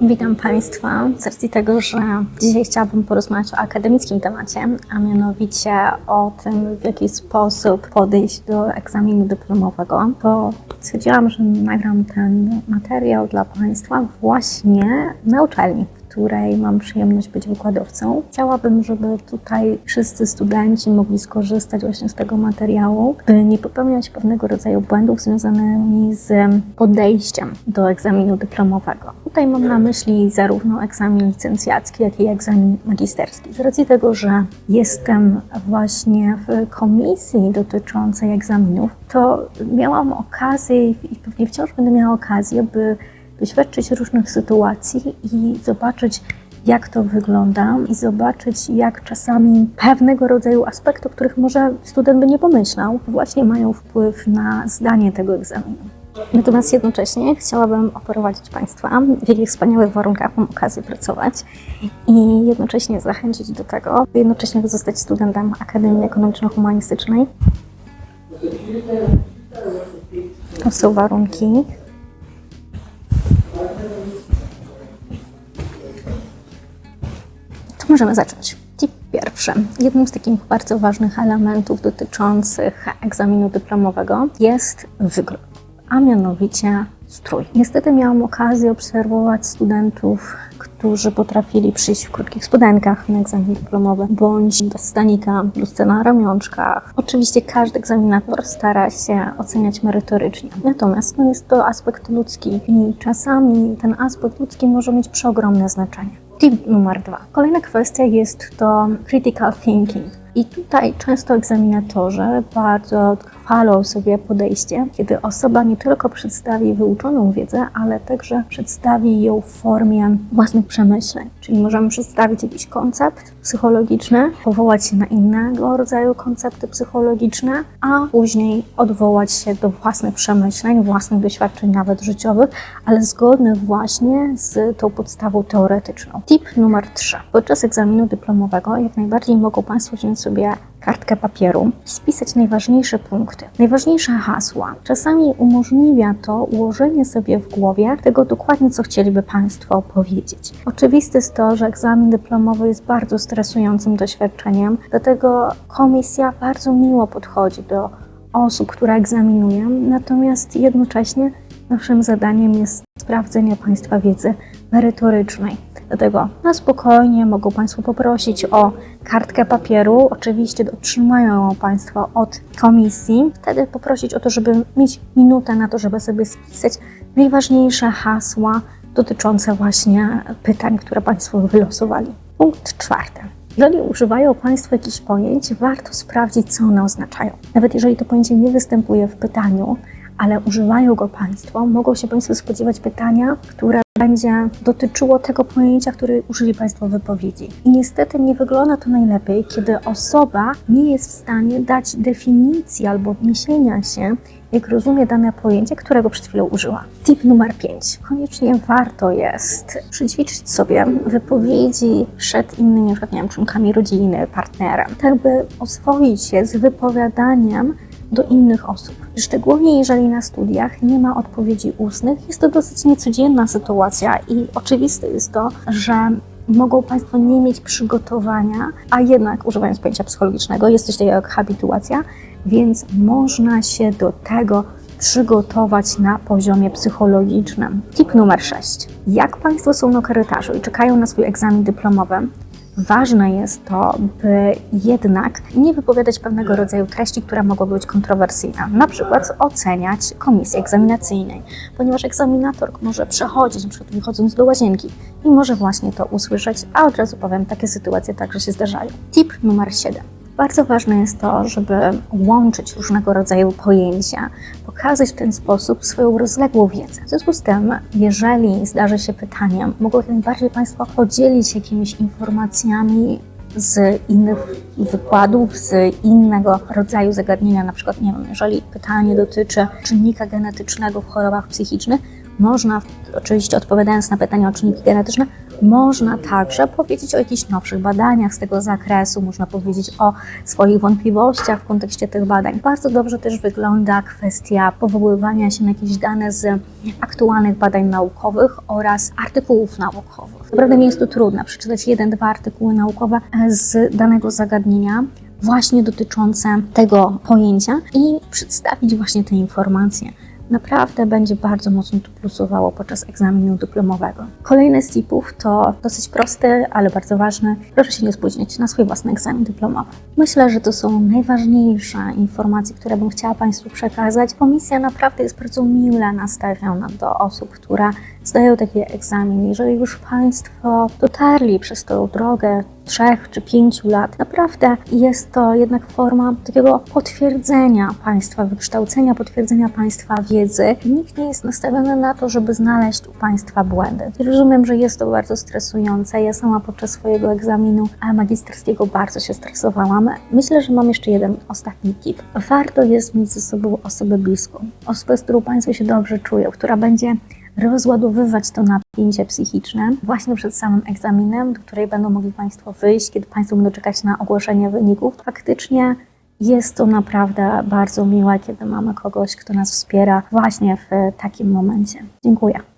Witam Państwa. Z racji tego, że dzisiaj chciałabym porozmawiać o akademickim temacie, a mianowicie o tym, w jaki sposób podejść do egzaminu dyplomowego, to stwierdziłam, że nagram ten materiał dla Państwa właśnie na uczelni, której mam przyjemność być wykładowcą. Chciałabym, żeby tutaj wszyscy studenci mogli skorzystać właśnie z tego materiału, by nie popełniać pewnego rodzaju błędów związanymi z podejściem do egzaminu dyplomowego. Tutaj mam na myśli zarówno egzamin licencjacki, jak i egzamin magisterski. Z racji tego, że jestem właśnie w komisji dotyczącej egzaminów, to miałam okazję i pewnie wciąż będę miała okazję, by doświadczyć różnych sytuacji i zobaczyć, jak to wygląda i zobaczyć, jak czasami pewnego rodzaju aspekty, o których może student by nie pomyślał, właśnie mają wpływ na zdanie tego egzaminu. Natomiast jednocześnie chciałabym oprowadzić Państwa, w jakich wspaniałych warunkach mam okazję pracować i jednocześnie zachęcić do tego, by jednocześnie zostać studentem Akademii Ekonomiczno-Humanistycznej. To są warunki. Możemy zacząć. Tip pierwszy. Jednym z takich bardzo ważnych elementów dotyczących egzaminu dyplomowego jest wygląd, a mianowicie strój. Niestety miałam okazję obserwować studentów, którzy potrafili przyjść w krótkich spodenkach na egzamin dyplomowy, bądź bez stanika, bluzce na ramionczkach. Oczywiście każdy egzaminator stara się oceniać merytorycznie. Natomiast no, jest to aspekt ludzki i czasami ten aspekt ludzki może mieć przeogromne znaczenie. Tip numer dwa. Kolejna kwestia jest to critical thinking. I tutaj często egzaminatorzy bardzo chwalą sobie podejście, kiedy osoba nie tylko przedstawi wyuczoną wiedzę, ale także przedstawi ją w formie własnych przemyśleń. Czyli możemy przedstawić jakiś koncept psychologiczny, powołać się na innego rodzaju koncepty psychologiczne, a później odwołać się do własnych przemyśleń, własnych doświadczeń nawet życiowych, ale zgodnych właśnie z tą podstawą teoretyczną. Tip numer 3. Podczas egzaminu dyplomowego jak najbardziej mogą Państwo wziąć sobie kartkę papieru, spisać najważniejsze punkty, najważniejsze hasła. Czasami umożliwia to ułożenie sobie w głowie tego dokładnie, co chcieliby Państwo powiedzieć. Oczywiste jest to, że egzamin dyplomowy jest bardzo stresującym doświadczeniem, dlatego komisja bardzo miło podchodzi do osób, które egzaminują, natomiast jednocześnie naszym zadaniem jest sprawdzenie Państwa wiedzy merytorycznej. Dlatego na spokojnie mogą Państwo poprosić o kartkę papieru. Oczywiście otrzymają ją Państwo od komisji. Wtedy poprosić o to, żeby mieć minutę na to, żeby sobie spisać najważniejsze hasła dotyczące właśnie pytań, które Państwo wylosowali. Punkt czwarty. Jeżeli używają Państwo jakichś pojęć, warto sprawdzić, co one oznaczają. Nawet jeżeli to pojęcie nie występuje w pytaniu, ale używają go Państwo, mogą się Państwo spodziewać pytania, które będzie dotyczyło tego pojęcia, które użyli Państwo w wypowiedzi. I niestety nie wygląda to najlepiej, kiedy osoba nie jest w stanie dać definicji albo odniesienia się, jak rozumie dane pojęcie, którego przed chwilą użyła. Tip numer 5. Koniecznie warto jest przećwiczyć sobie wypowiedzi przed innymi, np. nie wiem, członkami rodziny, partnerem, tak by oswoić się z wypowiadaniem do innych osób. Szczególnie jeżeli na studiach nie ma odpowiedzi ustnych, jest to dosyć niecodzienna sytuacja i oczywiste jest to, że mogą Państwo nie mieć przygotowania, a jednak używając pojęcia psychologicznego, jest coś takiego jak habituacja, więc można się do tego przygotować na poziomie psychologicznym. Tip numer 6. Jak Państwo są na korytarzu i czekają na swój egzamin dyplomowy, Ważne jest to, by jednak nie wypowiadać pewnego rodzaju treści, które mogą być kontrowersyjne. Na przykład oceniać komisji egzaminacyjnej, ponieważ egzaminator może przechodzić, przykład wychodząc do łazienki i może właśnie to usłyszeć, a od razu powiem, takie sytuacje także się zdarzają. Tip numer 7. Bardzo ważne jest to, żeby łączyć różnego rodzaju pojęcia, pokazać w ten sposób swoją rozległą wiedzę. W związku z tym, jeżeli zdarzy się pytanie, mogą jak najbardziej Państwo podzielić jakimiś informacjami z innych wykładów, z innego rodzaju zagadnienia, na przykład, nie wiem, jeżeli pytanie dotyczy czynnika genetycznego w chorobach psychicznych, Można, oczywiście odpowiadając na pytania o czynniki genetyczne, można także powiedzieć o jakichś nowszych badaniach z tego zakresu, można powiedzieć o swoich wątpliwościach w kontekście tych badań. Bardzo dobrze też wygląda kwestia powoływania się na jakieś dane z aktualnych badań naukowych oraz artykułów naukowych. Naprawdę mi jest to trudne przeczytać jeden, dwa artykuły naukowe z danego zagadnienia właśnie dotyczące tego pojęcia i przedstawić właśnie te informacje. Naprawdę będzie bardzo mocno to plusowało podczas egzaminu dyplomowego. Kolejny z tipów to dosyć prosty, ale bardzo ważny. Proszę się nie spóźnić na swój własny egzamin dyplomowy. Myślę, że to są najważniejsze informacje, które bym chciała Państwu przekazać. Komisja naprawdę jest bardzo mile nastawiona do osób, które zdają taki egzamin. Jeżeli już Państwo dotarli przez tą drogę trzech czy pięciu lat, naprawdę jest to jednak forma takiego potwierdzenia Państwa wykształcenia, potwierdzenia Państwa wiedzy. Nikt nie jest nastawiony na to, żeby znaleźć u Państwa błędy. Rozumiem, że jest to bardzo stresujące. Ja sama podczas swojego egzaminu magisterskiego bardzo się stresowałam. Myślę, że mam jeszcze jeden ostatni tip. Warto jest mieć ze sobą osobę bliską, osobę, z którą Państwo się dobrze czują, która będzie rozładowywać to napięcie psychiczne właśnie przed samym egzaminem, do której będą mogli Państwo wyjść, kiedy Państwo będą czekać na ogłoszenie wyników. Faktycznie jest to naprawdę bardzo miłe, kiedy mamy kogoś, kto nas wspiera właśnie w takim momencie. Dziękuję.